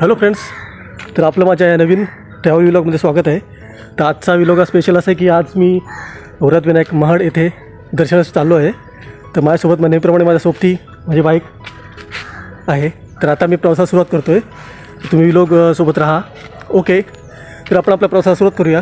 Hello friends तर आपलं माझ्या या नवीन ट्रॅव्हल विलॉगमध्ये स्वागत आहे. तर आजचा विलॉग स्पेशल असा आहे की आज मी वरात विनायक महाड येथे दर्शनास चाललो आहे. तर माझ्यासोबत मग नेहमीप्रमाणे माझ्या सोबती माझी बाईक आहे. तर आता मी प्रवासाला सुरुवात करतो आहे तुम्ही विलॉग सोबत राहा. ओके तर आपण आपल्या प्रवासाला सुरुवात करूया.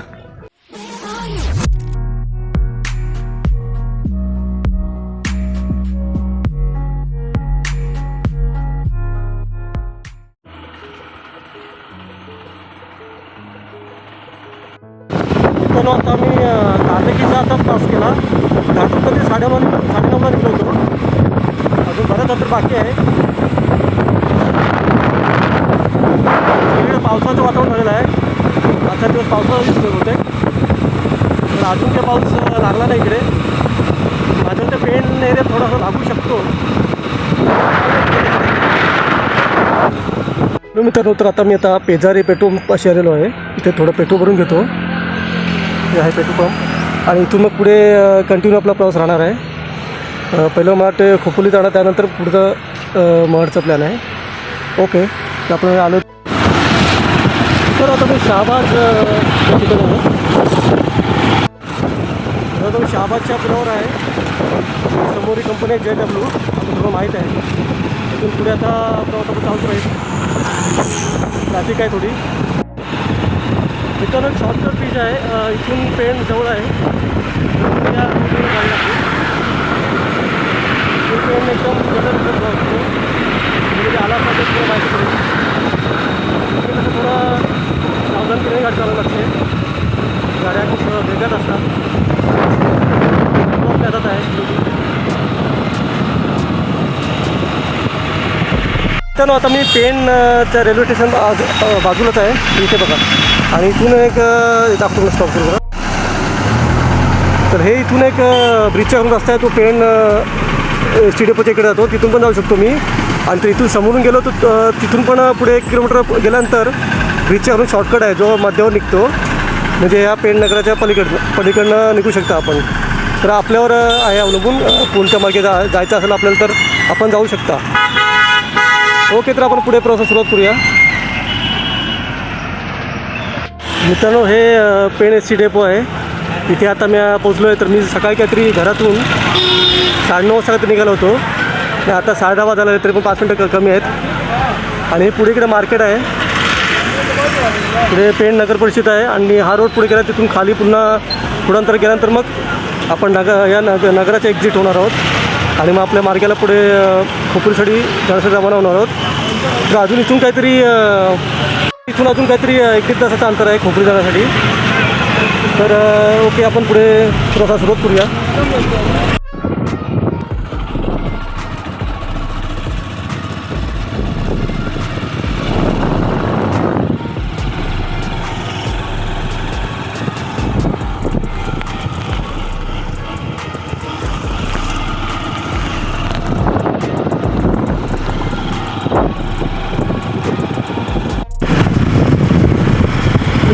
मित्रांनो आता मी कांदकीचा आता पास केला. घाटून कधी साडेनऊ साडेनऊला निघलो होतो. अजून बऱ्याच अंतर बाकी आहे. सगळीकडे पावसाचं वातावरण झालेलं आहे. आजचा दिवस पावसाचा दिसतो होते. पण अजून काही पाऊस लागला नाही इकडे. माझ्या ते पेन एरिया थोडासा लागू शकतो. मित्रांनो तर आता मी आता पेजारी पेट्रोल पाशी आलेलो आहे. इथे थोडं पेट्रोल भरून घेतो. हे आहे पेट्रोल पंप. आणि इथून मग पुढे कंटिन्यू आपला प्रवास राहणार आहे. पहिलं मला वाटते खोपोली जाणार त्यानंतर पुढचं महडचा प्लॅन आहे. ओके तर आपण आलो. तर आता मी शहाबाज अ, ठिकाणी आहे तर आता मी पुलावर आहे. समोरी कंपनी आहे जे डब्ल्यू आपल्याला तुम्हाला माहीत आहे. तिथून पुढे आता प्रवास आपण चालतो राहील ट्रॅफिक आहे थोडी? मित्रांनो शॉर्टकट ब्रिज आहे. इथून पेण जवळ आहे. रोडवर लागते पेण एकदम जवळ असतो. म्हणजे आला पाहिजे तुला माहिती पडेल. म्हणजे इथे थोडं गाडी लागते. गाड्या खूप वेगात असतात. खूप आहे. आता मी पेणच्या रेल्वे स्टेशन बाजूलाच आहे. इथे बघा. आणि इथून एक अ, दाखवतो स्टॉप करू तर हे इथून एक ब्रिजच्या करून रस्ता आहे तो पेण स्टेडियमच्या इकडे जातो. तिथून पण जाऊ शकतो मी. आणि तर इथून समोरून गेलो तर तिथून पण पुढे एक किलोमीटर गेल्यानंतर ब्रिजच्यावरून शॉर्टकट आहे जो मध्यावर निघतो. म्हणजे ह्या पेण नगराच्या पलीकडनं पलीकडनं निघू शकता आपण. तर आपल्यावर आहे अवलंबून कोणत्या मार्गे जा जायचं असेल आपल्याला तर आपण जाऊ शकता. ओके तर आपण पुढे प्रवासा सुरुवात करूया. मित्रांनो हे पेण एस सी डेपो आहे. इथे आता मी पोचलो आहे तर मी सकाळी काहीतरी घरातून साडेनऊ वाजता काहीतरी निघालो होतो. आणि आता साडे दहा वाजायला तरी पण पाच मिनटं कमी आहेत. आणि हे पुढे इकडे मार्केट आहे. पुढे पेण नगर परिषद आहे. आणि हा रोड पुढे गेला तिथून खाली पुन्हा पुढांतर गेल्यानंतर मग आपण नगर या नग नगराच्या एक्झिट होणार आहोत. आणि मग आपल्या मार्गाला पुढे खोपरीसाठी जाण्यासाठी रवाना होणार आहोत. तर अजून इथून काहीतरी इथून अजून काहीतरी एक दीड तासाचं अंतर आहे खोपरी जाण्यासाठी. तर ओके आपण पुढे थोडासा सुरुवात करूया.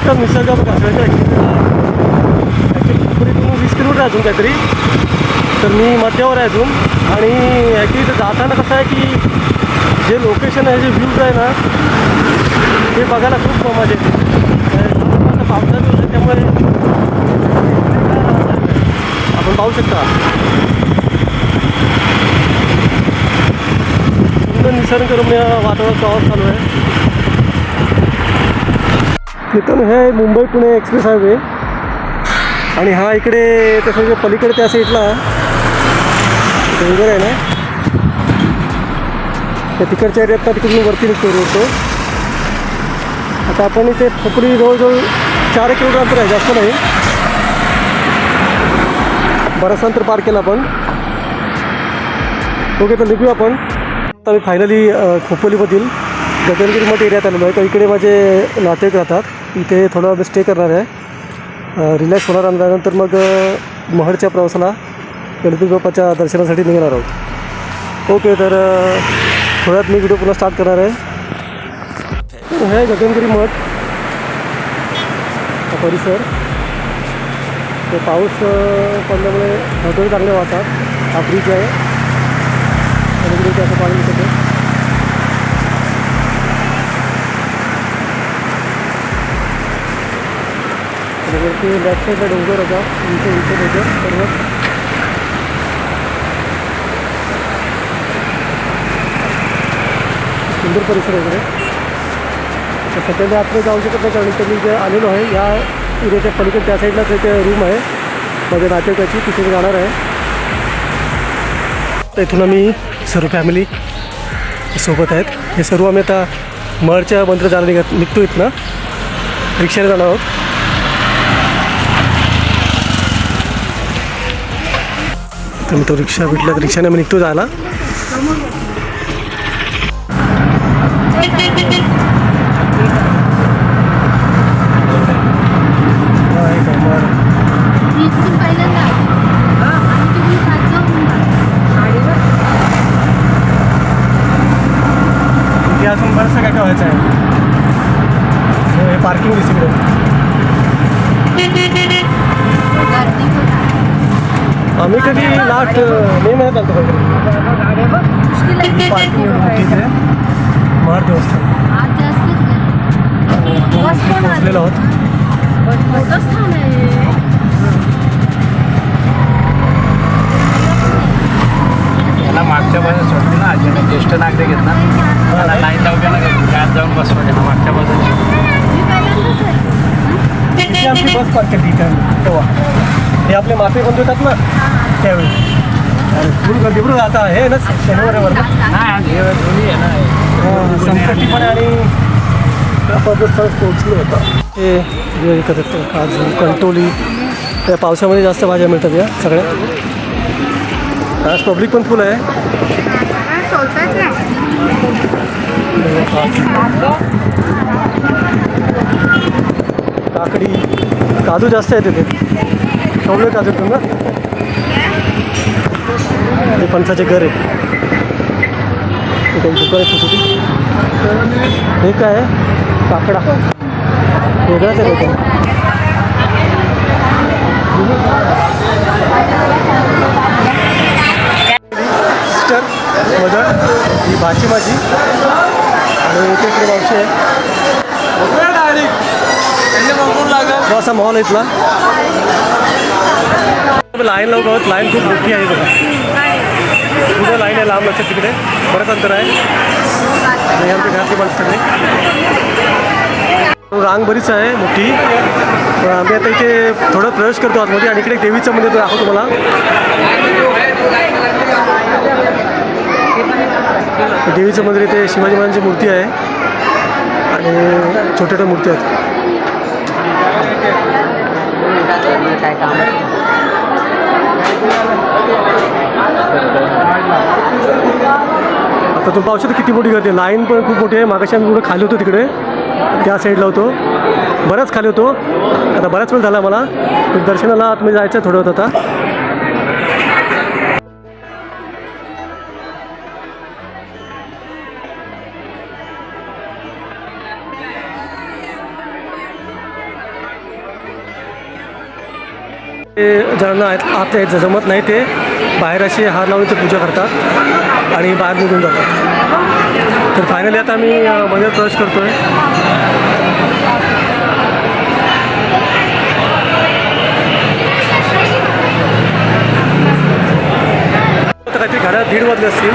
इथं निसर्ग बघा ॲक्च्युली खोपरीतून वीस किलोमीटर अजून काहीतरी तर मी मध्यावर आहे अजून आणि ॲक्च्युली इथं जाताना कसं आहे की जे लोकेशन आहे जे व्ह्यूज आहे ना ते बघायला खूप मजा येते पावसाचं होतं त्यामुळे आपण पाहू शकता निसर्गरम्य वातावरण प्रवास चालू आहे मित्रांनो हे मुंबई पुणे एक्सप्रेस हायवे. आणि हा इकडे तसं म्हणजे पलीकडे त्या साईडला डोंगर आहे ना त्या तिकडच्या एरियात तिकडून वरती निघतो रोड आता आपण इथे खोपडी जवळजवळ चार किलोमीटर अंतर आहे जास्त नाही. बराचसा अंतर पार केला आपण. ओके तर निघूया आपण. आता मी फायनली खोपोलीमधील गगनगिरी एरियात आलेलो आहे. तर इकडे माझे नातेवाईक राहतात. इथे थोडा वेळ स्टे करणार आहे. रिलॅक्स होणार आणि त्यानंतर मग महडच्या प्रवासाला गणपती बाप्पाच्या दर्शनासाठी निघणार आहोत. ओके तर थोड्यात मी व्हिडिओ पुन्हा स्टार्ट करणार आहे. हे गगनगिरी मठ परिसर. ते पाऊस पडल्यामुळे हॉटेल चांगले वाहतात. हा ब्रिज आहे. असं पाणी ते बॅक साईडला डोंगर होता. उंच उंच डोंगर. पर्वत सुंदर परिसर वगैरे. तर सध्या मी आतमध्ये जाऊ शकत नाही कारण तर मी जे आलेलो आहे या एरियाच्या पलीकडे त्या साईडलाच एक रूम आहे. माझ्या नातेवाईकाची तिथे जाणार आहे. तर इथून आम्ही सर्व फॅमिली सोबत आहेत. हे सर्व आम्ही आता मळच्या मंत्र जाणार निघत निघतो इथनं. रिक्षाने जाणार आहोत. तर मी तो रिक्षा भेटला तर रिक्षाने निघतो जायला. मी जाऊन इथे अजून बरंचसं काय काय व्हायचं आहे. हो, हे पार्किंग दिसते आम्ही कधी लास्ट मे महिन्यात आलतो काहीतरी मुश्किल आहे की पार्किंग एवढी मोठी इथे महार देवस्थान आज जास्तच गर्दी. बस पण आली. पोचलेलो आहोत मोठं स्थान आहे त्याला मागच्या बाजूला सोडली ना ज्याने ज्येष्ठ नागरिक आहेत ना. त्याला लाईन लावली ना त्यात जाऊन बसवा त्यांना मागच्या बाजूला मी पहिल्यांदाच आहे. इथे आमची बस पार्क केली इथे आम्ही तेव्हा. हे आपले माफी बंधू येतात ना? त्यावेळी. फुल गर्दी बरोबर आता हे ना? शनिवार आहे ना. संकटी पण आणि पद्धतस्थळ पोहोचलो होतं. हे काजू कंटोली. त्या पावसामध्ये जास्त भाज्या मिळतात या सगळ्या. आज पब्लिक पण फुल आहे. काकडी काजू जास्त आहे तिथे कवळे काजू आहेत ना? ते फणसाचे घर आहे. दुकान आहे हे काय काकडा. वेगळाच आहे काहीतरी. सिस्टर मदर ही भाची माझी. आणि इकडे मावशी आहे. असा मॉल आहे इथला. लाईन लावून आहोत लाईन खूप मोठी आहे बघा. पुढे लाईन आहे लांब लक्षात तिकडे. बरंच अंतर आहे. आणि आमच्या घरातली माणसं सगळे. रांग बरीच आहे मोठी. पण आम्ही आता इथे थोडं प्रवेश करतो आतमध्ये आणि इकडे देवीचं मंदिर दाखवतो तुम्हाला. देवीचं मंदिर इथे शिवाजी महाराजांची मूर्ती आहे. आणि छोट्या छोट्या मूर्ती आहेत. तर काम तुम्ही पाहू शकता किती मोठी गर्दी लाईन पण खूप मोठी आहे. मागाशी आम्ही कुठं खाली होतो तिकडे. त्या साईडला होतो. बऱ्याच खाली होतो. आता बराच वेळ झाला मला. दर्शनाला दर्शनाला आतमध्ये जायचं आहे थोडं होतं आता. ते ज्यांना आत आत यायचं जमत नाही ते. बाहेर असे हार लावून ते पूजा करतात. आणि बाहेर निघून जातात. तर फायनली आता आम्ही मध्ये प्रवेश करतो आहे काहीतरी घड्या दीड वाजले असतील.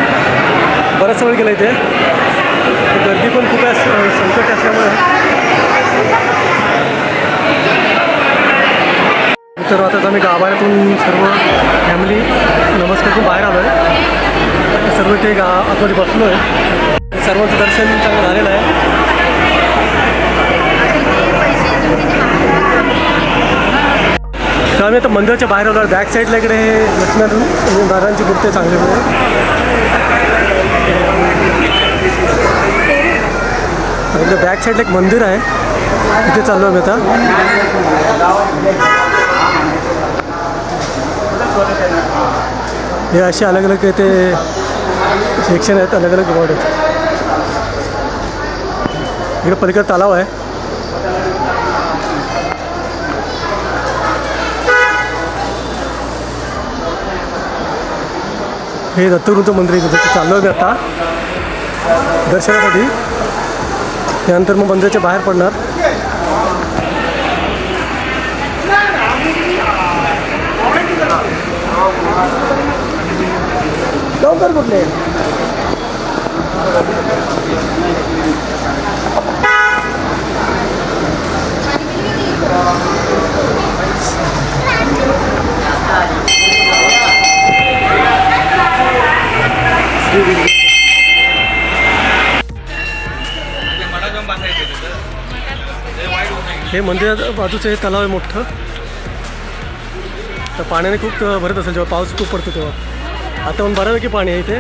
बराच वेळ गेला इथे. गर्दी पण खूप संकट असल्यामुळे. तर आता आम्ही गाभाऱ्यातून सर्व फॅमिली नमस्कार बाहेर आलो आहे सर्व ते गा आतमध्ये बसलो आहे सर्वांचं दर्शन चांगलं झालेलं आहे. तर आम्ही आता मंदिराच्या बाहेर आलो बॅक साईडला इकडे हे लक्ष्मी दादांची मूर्ती आहे चांगली. इकडे बॅक साईडला एक मंदिर आहे. तिथे चाललो आम्ही आता. हे असे अलग अलग ते सेक्शन आहेत अलग अलग वॉर्ड आहेत. इकडे पलीकडे तलाव आहे. हे दत्तगुरूचं मंदिर आहे चाललो आहे मी आता. दर्शनासाठी. त्यानंतर मग मंदिराच्या बाहेर पडणार. लवकर कुठले? हे मंदिरात बाजूचं हे तलाव आहे मोठं. तर पाण्याने खूप भरत असेल जेव्हा पाऊस खूप पडतो तेव्हा. आता पण बऱ्यापैकी पाणी आहे इथे.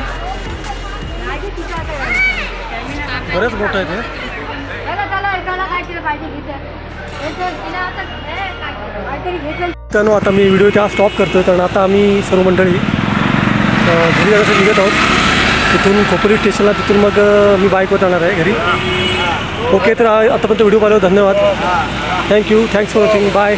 बरंच मोठं आहे ते. आता त्यानं आता मी व्हिडिओ त्या स्टॉप करतो कारण आता आम्ही सर्व मंडळी घरी जाण्यासाठी निघत आहोत. तिथून खोपोली स्टेशनला तिथून मग मी बाईकवर जाणार आहे घरी. ओके तर आतापर्यंत व्हिडिओ पाहिला धन्यवाद. Thank you thanks for watching bye